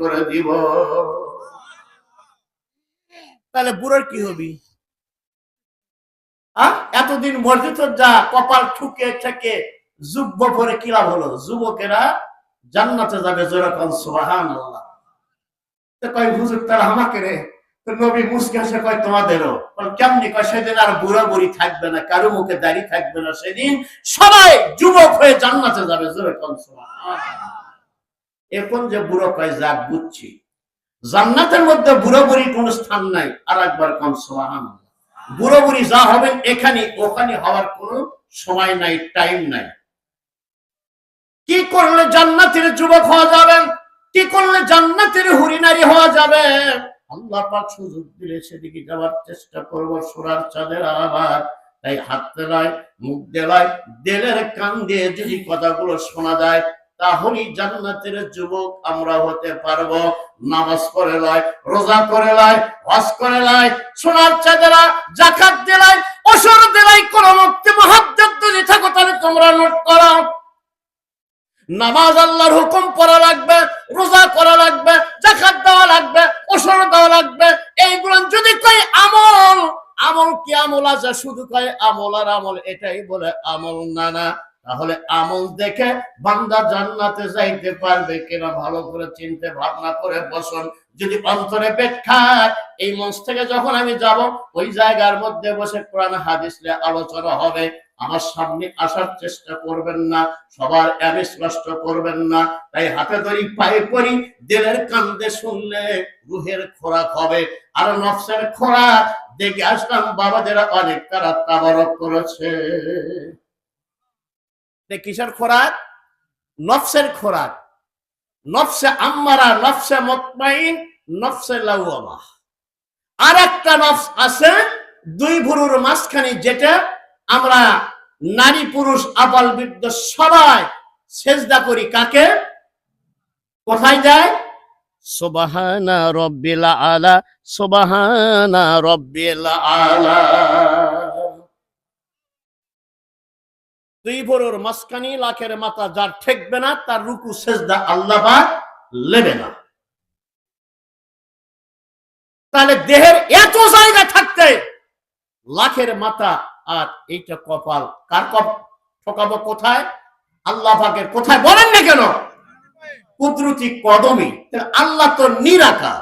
করে দিব। তাহলে বুড়োর কি হবি? এতদিন মসজিদ যা কপাল ঠুকে ঠেকে যুব্য পরে কি লাভ হলো? যুবকেরা জান্নাতে যাবে সুবাহান আল্লাহ কয় কেমনি কয়, সেদিন আর বুড়া বুড়ি থাকবে না, কারও মুখে দাড়ি থাকবে না, সেদিন সবাই যুবক হয়ে জান্নাতে যাবে যেরকম সুবহান এখন যে বুড়ো কয়, যাক বুঝছি। জান্নাতের মধ্যে বুড়ো বুড়ি কোনো স্থান নাই। আর একবার কম সোহান বুড়ো বুড়ি যা হবেন এখানে, ওখানে হওয়ার কোনো সময় নাই টাইম নাই। কি করলে জান্নাতের যুবক হওয়া যাবেন কি করলে জান্নাতের হরিনারী হওয়া যাবে? আল্লাহ পাক সুযোগ দিলে সেদিকে যাওয়ার চেষ্টা করব সোনার চাঁদের আবার তাই হাত দেলায়, মুখ দেলায়, দেলের কান দিয়ে যদি কথাগুলো শোনা যায় তাহলেই জান্নাতের যুবক আমরা হতে পারব। নামাজ পড়ে লয় রোজা করে লয় হজ করে লয় সোনার চাঁদেরা, জাকাত দেলায় অসর দেলায় কোন মুক্তি যদি থাকো তাহলে তোমরা নোট করো। নামাজ আল্লাহর হুকুম লাগবে, রোজা করা লাগবে, জাকাত দেওয়া লাগবে, ওসর দেওয়া লাগবে। এইগুলো যদি আমল আমল কি আমল আছে? শুধু কয় আমল আর আমল, এটাই বলে আমল না না। তাহলে আমল দেখে বান্দা জান্নাতে যাইতে পারবে কিনা ভালো করে চিনতে ভাবনা করে বসুন। যদি অন্তরে পেট এই মঞ্চ থেকে যখন আমি যাব, ওই জায়গার মধ্যে বসে কোরআন হাদিস আলোচনা হবে। আমার সামনে আসার চেষ্টা করবেন না, সবার অ্যাবিস নষ্ট করবেন না। তাই হাতে ধরি, পায়ে পড়ি, দিলের কান্দে শুনলে রুহের খোরাক হবে। আর নফসের খোরাক দেখে আসলাম, বাবাদের অনেক তারা তাবারক করেছে। কিসের খোরাক? নফসের খোরাক। নফসে আম্মারা, নফসে মতমাইন, নফসে লাউমা আর একটা নফস আছে দুই ভুরুর মাঝখানে, যেটা আমরা নারী পুরুষ আবাল বৃদ্ধ সবাই সেজদা করি কাকে? কোথায় যায়? সুবহানা রব্বিল আলা, সুবহানা রব্বিল আলা। ভোরের মাঝখানি লাখের মাথা যার ঠেকবে না, তার রুকু, সেজদা আল্লাহ লেবে না। তাহলে দেহের এত জায়গা থাকতে লাখের মাথা আর এইটা কপাল কার কপ? ঠকাবো কোথায়? আল্লাহ কোথায় বলেন না কেন? কুদরতি কদমি। আল্লাহ তো নিরাকার।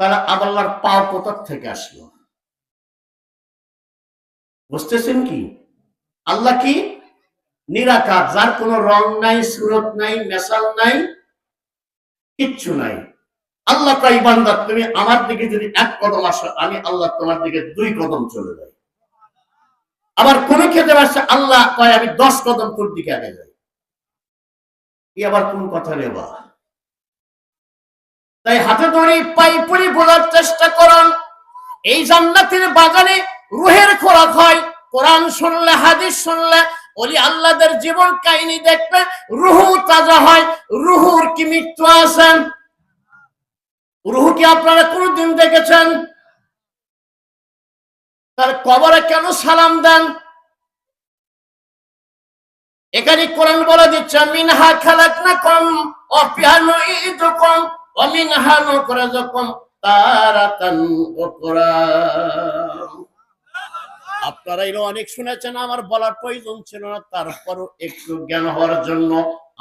তাহলে আল্লাহর পাও কোথার থেকে আসলো? বুঝতেছেন কি? আল্লাহ কি? নিরাকার, যার কোনো রং নাই, সুরত নাই, মেশাল নাই, কিচ্ছু নাই। আল্লাহ তাই বান্দার তুমি আমার দিকে যদি এক কদম আসো, আমি আল্লাহ তোমার দিকে দুই কদম চলে যাই। আবার কোন ক্ষেত্রে আসছে আল্লাহ কয়, আমি দশ কদম তোর দিকে আগে যাই। ই আবার কোন কথা রে তাই হাতে ধরে পাই পরি বোঝার চেষ্টা করুন। এই জান্নাতের বাগানে রুহের খোরাক হয় কোরআন শুনলে, হাদিস শুনলে, ওলি আল্লাহদের জীবন কাহিনী দেখবে, রুহু তাজা হয়, রুহুর কি মৃত্যু আছেন রুহু কি আপনারা কোনদিন দেখেছেন? তার কবরে কেন সালাম দেন? এখানে কোরআন বলে দিচ্ছে, মিনহা খালাক না কম অপিয়ানো ঈদ কম অমিনহা নকরা যখন ওকরা আপনারা এর অনেক শুনেছেন, আমার বলার প্রয়োজন ছিল না, তারপরও একটু জ্ঞান হওয়ার জন্য।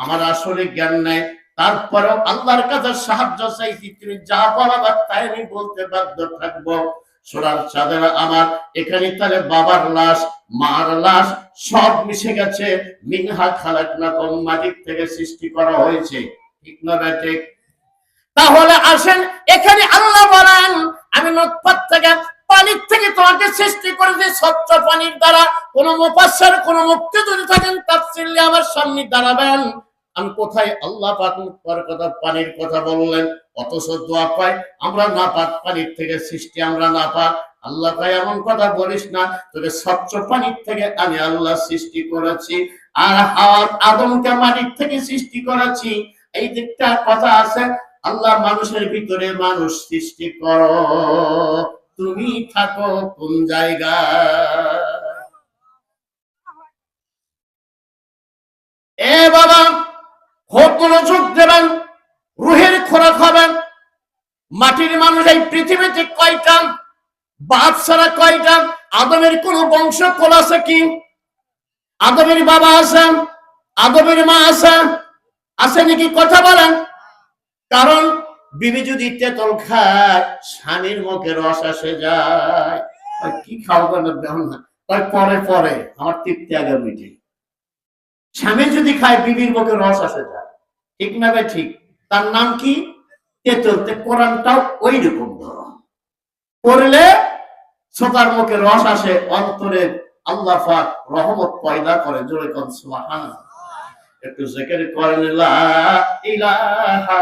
আমার আসলে জ্ঞান নাই, তারপরেও আল্লাহর কাছে সাহায্য চাইছি তিনি যা বলাবার তাই আমি বলতে বাধ্য থাকব। সোনার চাঁদের আমার, এখানে তাহলে বাবার লাশ, মার লাশ সব মিশে গেছে। মিনহা খালাক না কম মাটির থেকে সৃষ্টি করা হয়েছে। ঠিক না ব্যাটিক তাহলে আসেন, এখানে আল্লাহ বলেন, আমি নৎপাত থেকে পানির থেকে তোমাকে সৃষ্টি করেছি স্বচ্ছ পানির দ্বারা। কোন মুফাসসির, কোন মুক্তি যদি থাকেন তাফসীরে আমার সামনে দাঁড়াবেন। আমি কোথায় আল্লাহ পাক মুক্তার কথা, পানির কথা বললেন? অথচ দোয়া পাই, আমরা না পাক, পানির থেকে সৃষ্টি আমরা না পাক। আল্লাহ তাই এমন কথা বলিস না, তোকে স্বচ্ছ পানির থেকে আমি আল্লাহ সৃষ্টি করেছি। আর হাওয়ার আদমকে মাটির থেকে সৃষ্টি করেছি। এই দিকটা কথা আছে, আল্লাহ মানুষের ভিতরে মানুষ সৃষ্টি করো। তুমি থাকো কোন জায়গা এ বাবা খুব মনোযোগ দেবেন, রুহের খোরাক হবেন। মাটির মানুষ এই পৃথিবীতে কয়টা? ছাড়া কয়টা? আদমের কোন বংশ কোল আছে কি? আদমের বাবা আছে আদমের মা আছে আছে নাকি কথা বলেন? কারণ বিবি যদি তেতল খায়, স্বামীর মুখে রস আসে যায়। কি খাওয়া পরে পরে আমার স্বামী যদি খায়, বিবির মুখে রস আসে যায়। ঠিক না ভাই ঠিক? তার নাম কি? তেতল কোরআনটাও ওই রকম করলে শ্রোতার মুখে রস আসে, অন্তরে আল্লাহ রহমত পয়দা করে, জোরে কোন সুবহানাল্লাহ। একটু জিকির করেন লা ইলাহা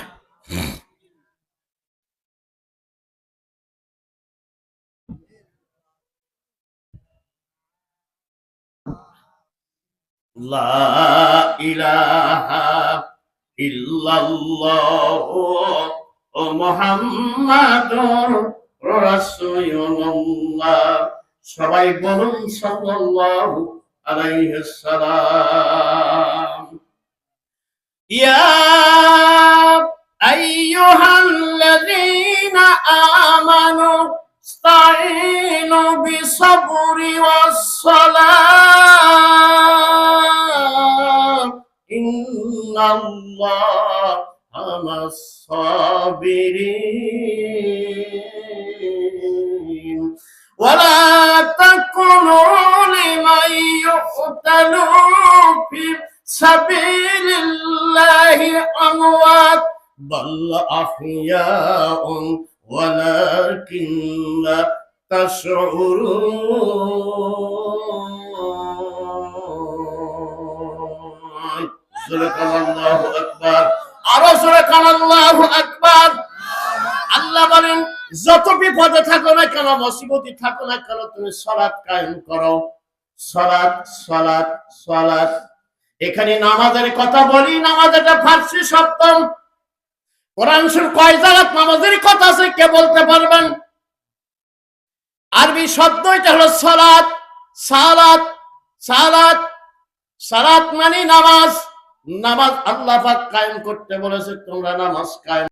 إله إلا الله محمد رسول الله সবাই বলুন সাল্লাল্লাহু আলাইহি সালাম ইয়া আইয়ুহাল্লাযীনা আমানু استعينوا بالصبر والصلاة الله مع الصابرين. ولا تكونوا لمن يقتل في سبيل الله أموات بل أحياء ولكن لا تشعرون জোরে আকবার। আরও জোরে আকবার। আল্লাহ বলেন, যত বিপদে থাকো না কেন, মুসিবতে থাকো না কেন, তুমি সালাত কায়েম করো। সালাত সালাত সালাত। এখানে নামাজের কথা বলি নামাজ এটা ফার্সি সপ্তম কোরআন সুর কয় জালাত নামাজের কথা আছে, কে বলতে পারবেন? আরবি শব্দ এটা হলো সালাত সালাত সালাত। সালাত মানে নামাজ। নামাজ আল্লাহ পাক কায়েম করতে বলেছে তোমরা নামাজ কায়েম